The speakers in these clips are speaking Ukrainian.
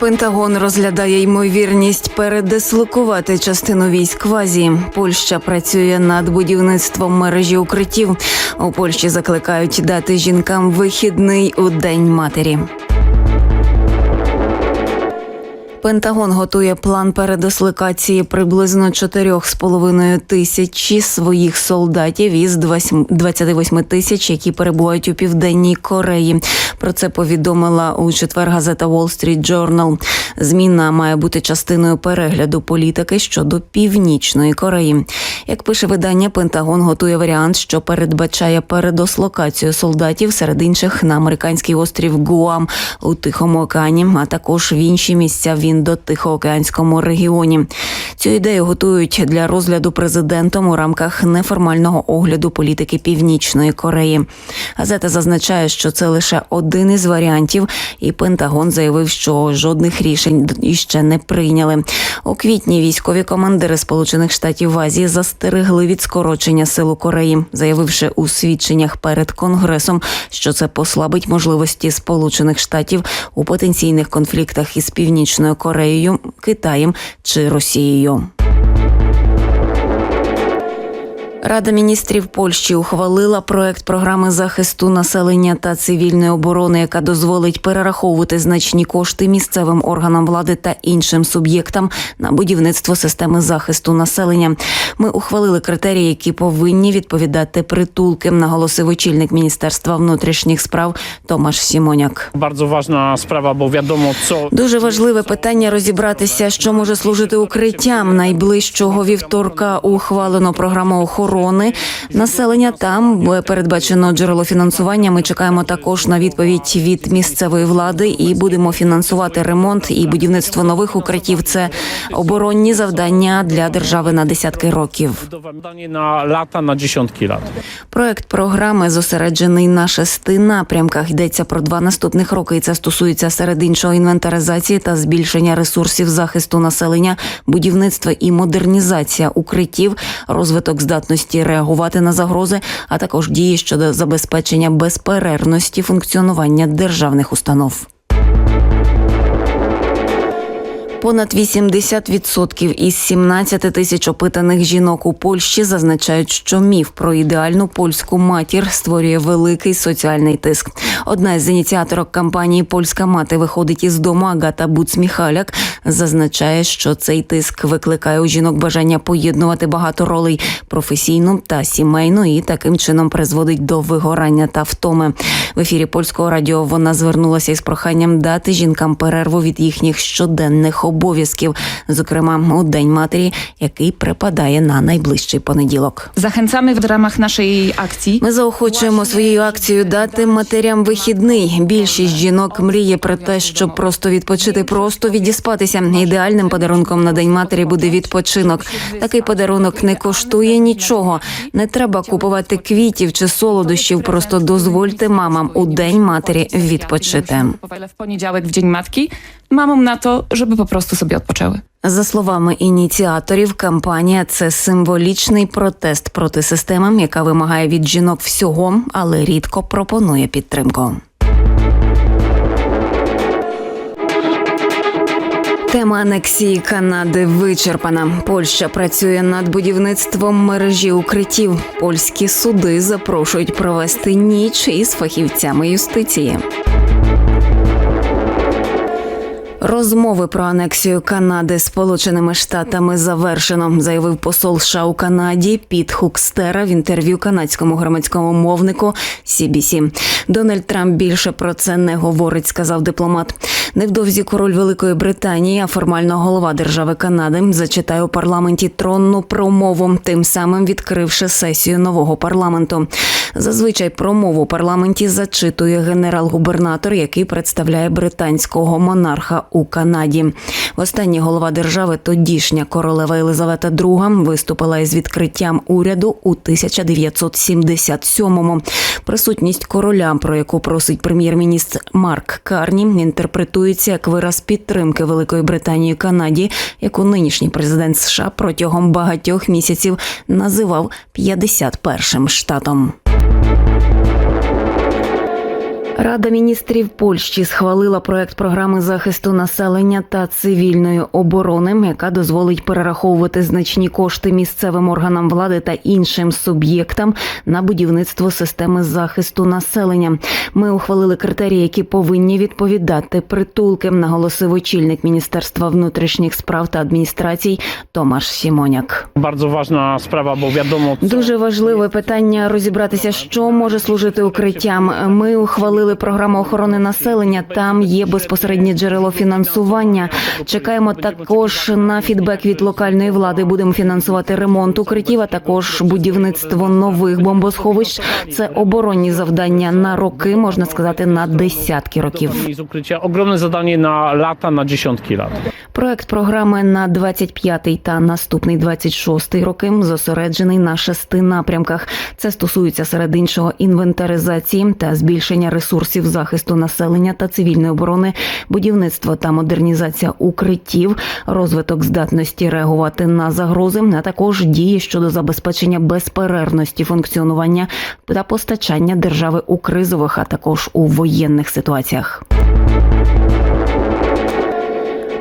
Пентагон розглядає ймовірність передислокувати частину військ в Азії. Польща працює над будівництвом мережі укриттів. У Польщі закликають дати жінкам вихідний у день матері. Пентагон готує план передислокації приблизно 4,5 тисячі своїх солдатів із 28 тисяч, які перебувають у південній Кореї. Про це повідомила у четвер газета Wall Street Journal. Зміна має бути частиною перегляду політики щодо північної Кореї. Як пише видання, Пентагон готує варіант, що передбачає передослокацію солдатів серед інших на американський острів Гуам у Тихому океані, а також в інші місця в індо-тихоокеанському регіоні. Цю ідею готують для розгляду президентом у рамках неформального огляду політики Північної Кореї. Газета зазначає, що це лише один із варіантів, і Пентагон заявив, що жодних рішень іще не прийняли. У квітні військові командири Сполучених Штатів Азії застерегли від скорочення сил у Кореї, заявивши у свідченнях перед конгресом, що це послабить можливості Сполучених Штатів у потенційних конфліктах із Північною Кореєю, Китаєм чи Росією. Рада міністрів Польщі ухвалила проект програми захисту населення та цивільної оборони, яка дозволить перераховувати значні кошти місцевим органам влади та іншим суб'єктам на будівництво системи захисту населення. Ми ухвалили критерії, які повинні відповідати притулки, наголосив очільник міністерства внутрішніх справ Томаш Сімоняк. Bardzo ważna sprawa, bo wiadomo, co Дуже важливе питання розібратися, що може служити укриттям. Найближчого вівторка ухвалено програму охорони населення. Там е, передбачено джерело фінансування. Ми чекаємо також на відповідь від місцевої влади і будемо фінансувати ремонт і будівництво нових укриттів. Це оборонні завдання для держави на десятки років. na lata, na dziesiątki. Проект програми зосереджений на шести напрямках. Йдеться про два наступних роки. І це стосується серед іншого інвентаризації та збільшення ресурсів захисту населення, будівництва і модернізація укриттів, розвиток здатності реагувати на загрози, а також дії щодо забезпечення безперервності функціонування державних установ. Понад 80% із 17 тисяч опитаних жінок у Польщі зазначають, що міф про ідеальну польську матір створює великий соціальний тиск. Одна із ініціаторок кампанії Польська мати виходить із дому Агата Буцміхаляк зазначає, що цей тиск викликає у жінок бажання поєднувати багато ролей професійну та сімейну, і таким чином призводить до вигорання та втоми. В ефірі польського радіо вона звернулася із проханням дати жінкам перерву від їхніх щоденних обов'язків, зокрема у день матері, який припадає на найближчий понеділок. Zachęcamy w ramach naszej akcji Ми заохочуємо своєю акцією дати матерям вихідний. Більшість жінок мріє про те, щоб просто відпочити, просто відіспатися. Ідеальним подарунком на день матері буде відпочинок. Такий подарунок не коштує нічого. Не треба купувати квітів чи солодощів. Просто дозвольте мамам у день матері відпочити. Poniedziałek w Dzień Matki mamom na to, żeby po prostu sobie odpoczęły. За словами ініціаторів, кампанія це символічний протест проти системи, яка вимагає від жінок всього, але рідко пропонує підтримку. Тема анексії Канади вичерпана. Польща працює над будівництвом мережі укриттів. Польські суди запрошують провести ніч із фахівцями юстиції. Розмови про анексію Канади Сполученими Штатами завершено, заявив посол США у Канаді Піт Хукстера в інтерв'ю канадському громадському мовнику CBC. Дональд Трамп більше про це не говорить, сказав дипломат. Невдовзі король Великої Британії, а формально голова держави Канади, зачитає у парламенті тронну промову, тим самим відкривши сесію нового парламенту. Зазвичай промову парламенті зачитує генерал-губернатор, який представляє британського монарха у Канаді. Востаннє голова держави, тодішня королева Єлизавета II, виступила із відкриттям уряду у 1977-му. Присутність короля, про яку просить прем'єр-міністр Марк Карні, інтерпретується як вираз підтримки Великої Британії Канаді, яку нинішній президент США протягом багатьох місяців називав 51-м штатом. Рада міністрів Польщі схвалила проект програми захисту населення та цивільної оборони, яка дозволить перераховувати значні кошти місцевим органам влади та іншим суб'єктам на будівництво системи захисту населення. Ми ухвалили критерії, які повинні відповідати притулки, наголосив очільник Міністерства внутрішніх справ та адміністрацій Томаш Сімоняк. Ważna sprawa, bo wiadomo, co Дуже важливе питання розібратися, що може служити укриттям. Ми ухвалили програму охорони населення. Там є безпосереднє джерело фінансування. Чекаємо також на фідбек від локальної влади. Будемо фінансувати ремонт укриттів, а також будівництво нових бомбосховищ. Це оборонні завдання на роки, можна сказати, на десятки років. ukrycia ogromne zadanie na lata, na dziesiątki lat. Проект програми на 25-й та наступний 26-й роки зосереджений на шести напрямках. Це стосується серед іншого інвентаризації та збільшення ресурсів захисту населення та цивільної оборони, будівництво та модернізація укриттів, розвиток здатності реагувати на загрози, а також дії щодо забезпечення безперервності функціонування та постачання держави у кризових, а також у воєнних ситуаціях.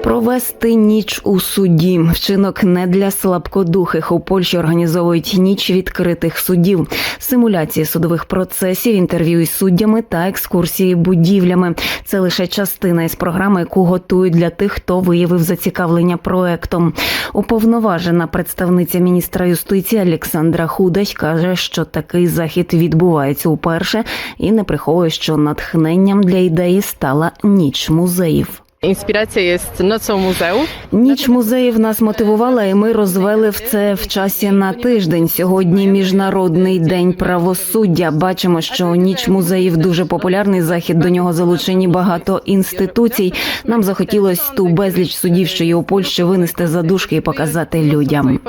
Провести ніч у суді. Вчинок не для слабкодухих. У Польщі організовують ніч відкритих судів, симуляції судових процесів, інтерв'ю із суддями та екскурсії будівлями. Це лише частина із програми, яку готують для тих, хто виявив зацікавлення проектом. Уповноважена представниця міністра юстиції Олександра Худась каже, що такий захід відбувається уперше і не приховує, що натхненням для ідеї стала ніч музеїв. Inspiracja jest nocą muzeów. Ніч музеїв нас мотивувала, і ми розвели в це в часі на тиждень. Сьогодні міжнародний день правосуддя. Бачимо, що ніч музеїв дуже популярний захід. До нього залучені багато інституцій. Нам захотілось ту безліч судів, що є у Польщі, винести за дужки і показати людям.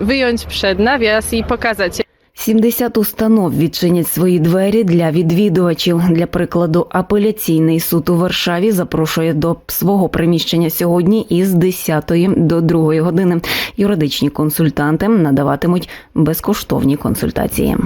Wyjąć przed nawias i pokazać 70 установ відчинять свої двері для відвідувачів. Для прикладу, апеляційний суд у Варшаві запрошує до свого приміщення сьогодні із 10 до 2 години. Юридичні консультанти надаватимуть безкоштовні консультації.